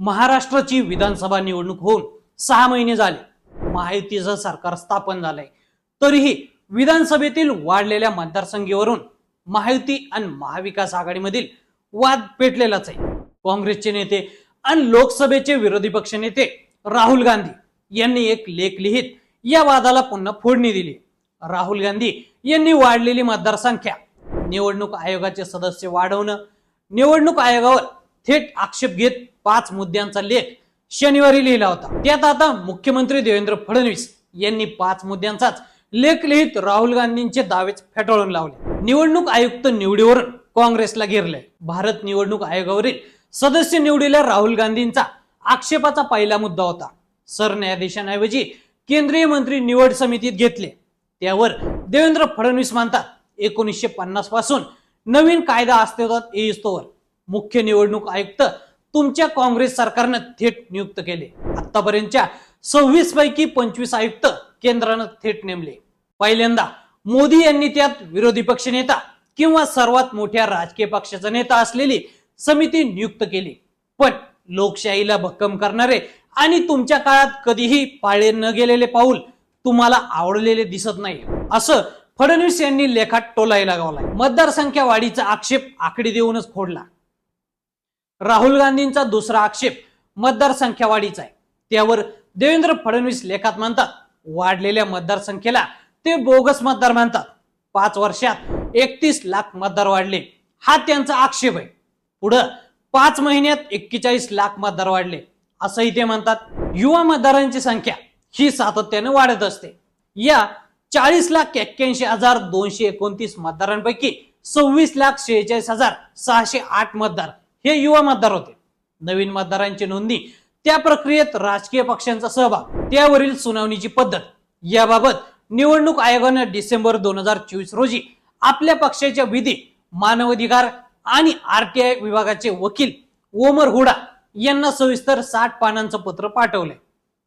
महाराष्ट्राची विधानसभा निवडणूक होऊन सहा महिने झाले. महायुतीचं सरकार स्थापन झालंय. तरीही विधानसभेतील वाढलेल्या मतदारसंख्येवरून महायुती आणि महाविकास आघाडीमधील वाद पेटलेलाच आहे. काँग्रेसचे नेते आणि लोकसभेचे विरोधी पक्ष नेते राहुल गांधी यांनी एक लेख लिहित या वादाला पुन्हा फोडणी दिली. राहुल गांधी यांनी वाढलेली मतदारसंख्या निवडणूक आयोगाचे सदस्य वाढवणं निवडणूक आयोगावर थेट आक्षेप घेत पाच मुद्द्यांचा लेख शनिवारी लिहिला होता. त्यात आता मुख्यमंत्री देवेंद्र फडणवीस यांनी पाच मुद्द्यांचाच लेख लिहित राहुल गांधींचे दावेच फेटाळून लावले. निवडणूक आयुक्त निवडीवरून काँग्रेसला घेरले भारत निवडणूक आयोगावरील सदस्य निवडीला राहुल गांधींचा आक्षेपाचा पहिला मुद्दा होता. सरन्यायाधीशांऐवजी केंद्रीय मंत्री निवड समितीत घेतले. त्यावर देवेंद्र फडणवीस मानतात एकोणीसशे पन्नासपासून नवीन कायदा अस्तित्वात येईस्तोवर. मुख्य निवडणूक आयुक्त तुमच्या काँग्रेस सरकारनं थेट नियुक्त केले. आतापर्यंतच्या सव्वीस पैकी पंचवीस आयुक्त केंद्रानं थेट नेमले. पहिल्यांदा मोदी यांनी त्यात विरोधी पक्ष नेता किंवा सर्वात मोठ्या राजकीय पक्षाचा नेता असलेली समिती नियुक्त केली. पण लोकशाहीला भक्कम करणारे आणि तुमच्या काळात कधीही पाळले न गेलेले पाऊल तुम्हाला आवडलेले दिसत नाही असं फडणवीस यांनी लेखात टोलाही लगावलाय मतदारसंख्या वाढीचा आक्षेप आकडी देऊनच फोडला. राहुल गांधींचा दुसरा आक्षेप मतदारसंख्या वाढीचा आहे. त्यावर देवेंद्र फडणवीस लेखात मानतात वाढलेल्या मतदारसंख्येला ते बोगस मतदार मानतात पाच वर्षात एकतीस लाख मतदार वाढले. हा त्यांचा आक्षेप आहे. पुढं पाच महिन्यात एक्केचाळीस लाख मतदार वाढले. असंही ते म्हणतात युवा मतदारांची संख्या ही सातत्याने वाढत असते. या चाळीस लाख एक्क्याऐंशी हजार दोनशे एकोणतीस मतदारांपैकी सव्वीस लाख शेहेचाळीस हजार सहाशे आठ मतदार हे युवा मतदार होते. नवीन मतदारांची नोंदणी त्या प्रक्रियेत राजकीय पक्षांचा सहभाग त्यावरील सुनावणीची पद्धत याबाबत निवडणूक आयोगानं डिसेंबर दोन हजार चोवीस रोजी आपल्या पक्षाच्या विधी मानवाधिकार आणि आरटीआय विभागाचे वकील ओमर हुडा यांना सविस्तर साठ पानांचं पत्र पाठवलंय.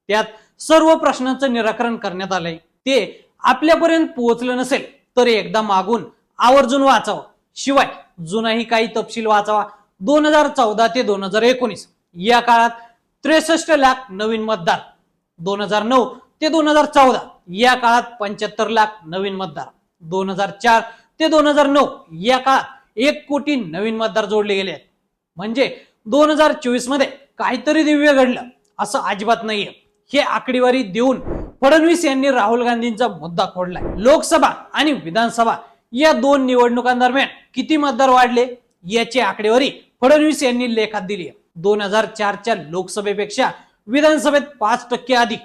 त्यात सर्व प्रश्नांचं निराकरण करण्यात आलंय. ते आपल्यापर्यंत पोहोचलं नसेल तर एकदा मागून आवर्जून वाचावं. शिवाय जुनाही काही तपशील वाचावा दोन हजार चौदा ते दोन हजार एकोणीस. या काळात त्रेसष्ट लाख नवीन मतदार. दोन हजार नऊ ते दोन हजार चौदा. या काळात पंच्याहत्तर लाख नवीन मतदार. दोन हजार चार ते दोन हजार नऊ. या काळात एक कोटी नवीन मतदार जोडले गेले आहेत. म्हणजे दोन हजार चोवीसमध्ये काहीतरी दिव्य घडलं असं अजिबात नाहीये. हे आकडेवारी देऊन फडणवीस यांनी राहुल गांधींचा मुद्दा खोडलाय लोकसभा आणि विधानसभा या दोन निवडणुकांदरम्यान किती मतदार वाढले याची आकडेवारी फडणवीस यांनी लेखात दिली आहे. दोन हजार चारच्या लोकसभेपेक्षा विधानसभेत पाच टक्के अधिक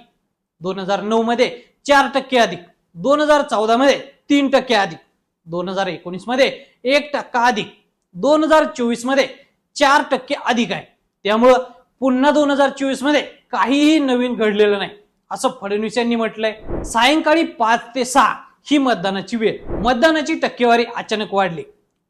दोन हजार नऊ मध्ये चार टक्के अधिक दोन हजार चौदा मध्ये तीन टक्के अधिक दोन हजार एकोणीसमध्ये एक टक्का अधिक दोन हजार चोवीसमध्ये चार टक्के अधिक आहे. त्यामुळं पुन्हा दोन हजार चोवीसमध्ये काहीही नवीन घडलेलं नाही असं फडणवीस यांनी म्हटलंय. सायंकाळी पाच ते सहा ही मतदानाची वेळ मतदानाची टक्केवारी अचानक वाढली.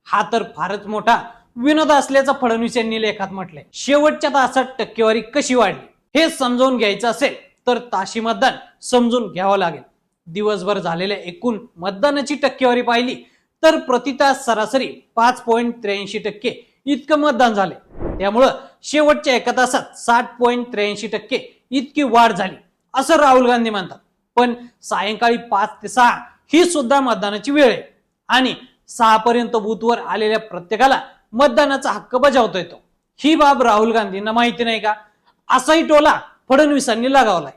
हा तर फारच मोठा विनोद असल्याचं फडणवीस यांनी लेखात म्हटलंय. शेवटच्या तासात टक्केवारी कशी वाढली? हे समजावून घ्यायचं असेल तर ताशी मतदान समजून घ्यावं लागेल. दिवसभर झालेल्या एकूण मतदानाची टक्केवारी पाहिली तर प्रति तास सरासरी पाच पॉईंट त्र्याऐंशी टक्के इतकं मतदान झाले. त्यामुळं शेवटच्या एका तासात साठ पॉईंट त्र्याऐंशी टक्के इतकी वाढ झाली असं राहुल गांधी म्हणतात. पण सायंकाळी पाच ते सहा ही सुद्धा मतदानाची वेळ आहे. आणि सहा पर्यंत बूथवर आलेल्या प्रत्येकाला मतदानाचा हक्क बजावता येतो ही बाब राहुल गांधींना माहिती नाही का? असाही टोला फडणवीसांनी लगावलाय.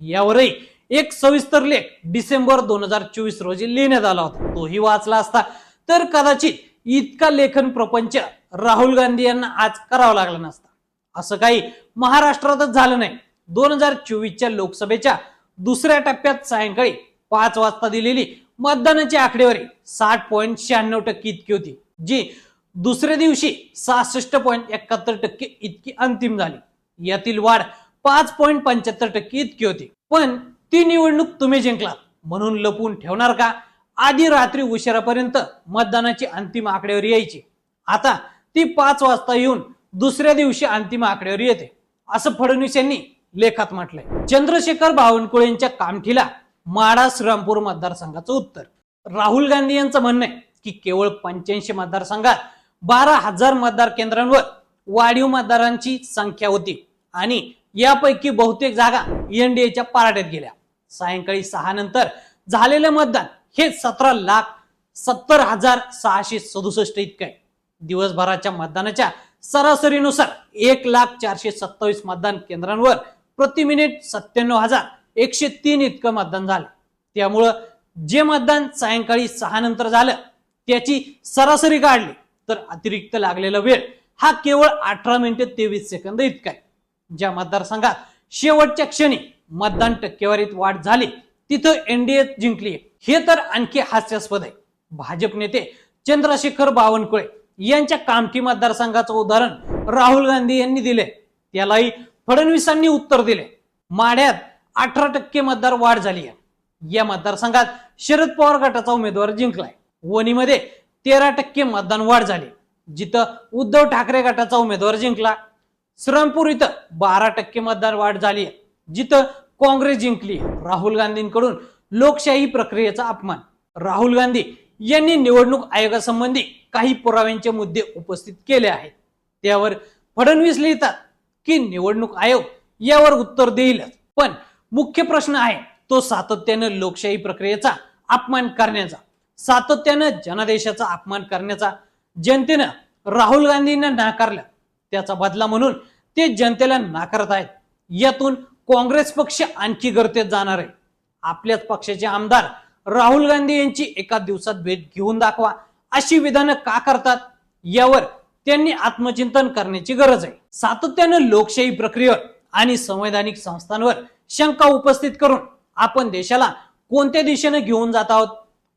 यावरही एक सविस्तर लेख डिसेंबर दोन हजार चोवीस रोजी लिहिण्यात आला होता. तोही वाचला असता. तर कदाचित इतका लेखन प्रपंच राहुल गांधी यांना आज करावा लागला नसता. असं काही महाराष्ट्रातच झालं नाही. दोन हजार चोवीसच्या लोकसभेच्या दुसऱ्या टप्प्यात सायंकाळी पाच वाजता दिलेली मतदानाची आकडेवारी साठ पॉईंट शहाण्णव टक्के इतकी होती. जी दुसऱ्या दिवशी सहासष्ट पॉईंट एकाहत्तर टक्के इतकी अंतिम झाली. यातील वाढ पाच पॉईंट पंच्याहत्तर टक्के इतकी होती. पण ती निवडणूक तुम्ही जिंकलात म्हणून लपवून ठेवणार का? आधी रात्री उशिरापर्यंत मतदानाची अंतिम आकडेवारी यायची. आता ती पाच वाजता येऊन दुसऱ्या दिवशी अंतिम आकडेवारी येते असं फडणवीस यांनी लेखात म्हटलंय. चंद्रशेखर बावनकुळेंच्या कामठीला माडा श्रीरामपूर मतदारसंघाचं उत्तर. राहुल गांधी यांचं म्हणणं आहे की केवळ पंच्याऐंशी मतदारसंघात बारा हजार मतदार केंद्रांवर वाढीव मतदारांची संख्या होती. आणि यापैकी बहुतेक जागा एनडीएच्या पाराट्यात गेल्या. सायंकाळी सहा नंतर झालेलं मतदान हे सतरा लाख सत्तर हजार सहाशे सदुसष्ट इतकं आहे. दिवसभराच्या मतदानाच्या सरासरीनुसार एक लाख चारशे सत्तावीस मतदान केंद्रांवर प्रति मिनिट सत्त्याण्णव हजार एकशे तीन इतकं मतदान झालं. त्यामुळं जे मतदान सायंकाळी सहा नंतर झालं त्याची सरासरी काढली. तर अतिरिक्त लागलेला वेळ हा केवळ अठरा मिनिटे तेवीस सेकंद इतका आहे. ज्या मतदारसंघात शेवटच्या क्षणी मतदान टक्केवारीत वाढ झाली तिथं एनडीए जिंकली हे तर आणखी हास्यास्पद आहे. भाजप नेते चंद्रशेखर बावनकुळे यांच्या कामठी मतदारसंघाचं उदाहरण राहुल गांधी यांनी दिले त्यालाही फडणवीसांनी उत्तर दिले माढ्यात अठरा टक्के मतदार वाढ झाली आहे या मतदारसंघात शरद पवार गटाचा उमेदवार जिंकलाय. वणीमध्ये तेरा टक्के मतदान वाढ झाली. जिथं उद्धव ठाकरे गटाचा उमेदवार जिंकला. श्रमपूर इथं बारा टक्के मतदान वाढ झाली. जिथं काँग्रेस जिंकली राहुल गांधींकडून लोकशाही प्रक्रियेचा अपमान. राहुल गांधी यांनी निवडणूक आयोगासंबंधी काही पुराव्यांचे मुद्दे उपस्थित केले आहेत. त्यावर फडणवीस लिहितात की निवडणूक आयोग यावर उत्तर देईलच. पण मुख्य प्रश्न आहे तो सातत्यानं लोकशाही प्रक्रियेचा अपमान करण्याचा. सातत्यानं जनादेशाचा अपमान करण्याचा जनतेनं राहुल गांधींना नाकारलं. त्याचा बदला म्हणून ते जनतेला नाकारत आहेत. यातून काँग्रेस पक्ष आणखी गर्तेत जाणार आहे. आपल्याच पक्षाचे आमदार राहुल गांधी यांची एका दिवसात भेट घेऊन दाखवा अशी विधानं का करतात यावर त्यांनी आत्मचिंतन करण्याची गरज आहे. सातत्यानं लोकशाही प्रक्रियेवर आणि संवैधानिक संस्थांवर शंका उपस्थित करून आपण देशाला कोणत्या दिशेने घेऊन जात आहोत?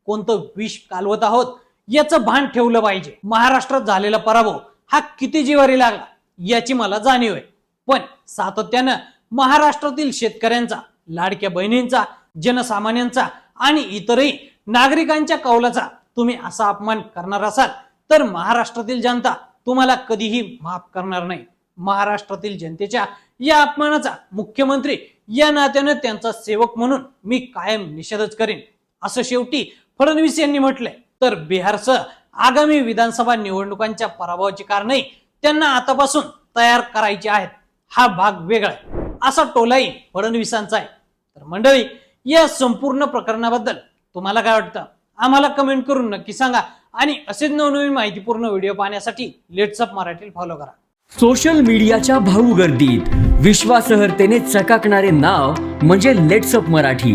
कोणतं विष कालवत आहोत याचं भान ठेवलं पाहिजे. महाराष्ट्रात झालेला पराभव हा किती जिवारी लागला याची मला जाणीव आहे. पण सातत्यानं महाराष्ट्रातील शेतकऱ्यांचा लाडक्या बहिणींचा जनसामान्यांचा आणि इतरही नागरिकांच्या कौलाचा तुम्ही असा अपमान करणार असाल तर महाराष्ट्रातील जनता तुम्हाला कधीही माफ करणार नाही. महाराष्ट्रातील जनतेच्या या अपमानाचा मुख्यमंत्री या नात्यानं त्यांचा सेवक म्हणून मी कायम निषेधच करेन. असं शेवटी फडणवीस यांनी म्हटलंय तर बिहारचं आगामी विधानसभा निवडणुकांच्या पराभवाची कारणे त्यांना आतापासून तयार करायची आहेत. हा भाग वेगळा आहे. असा टोलाही फडणवीसांचा आहे. तर मंडळी या संपूर्ण प्रकरणाबद्दल तुम्हाला काय वाटतं? आम्हाला कमेंट करून नक्की सांगा आणि असेच नवनवीन माहितीपूर्ण व्हिडिओ पाहण्यासाठी लेट्सअप मराठी फॉलो करा. सोशल मीडियाच्या भाऊ गर्दीत विश्वासार्हतेने चकाकणारे नाव म्हणजे लेट्सअप मराठी.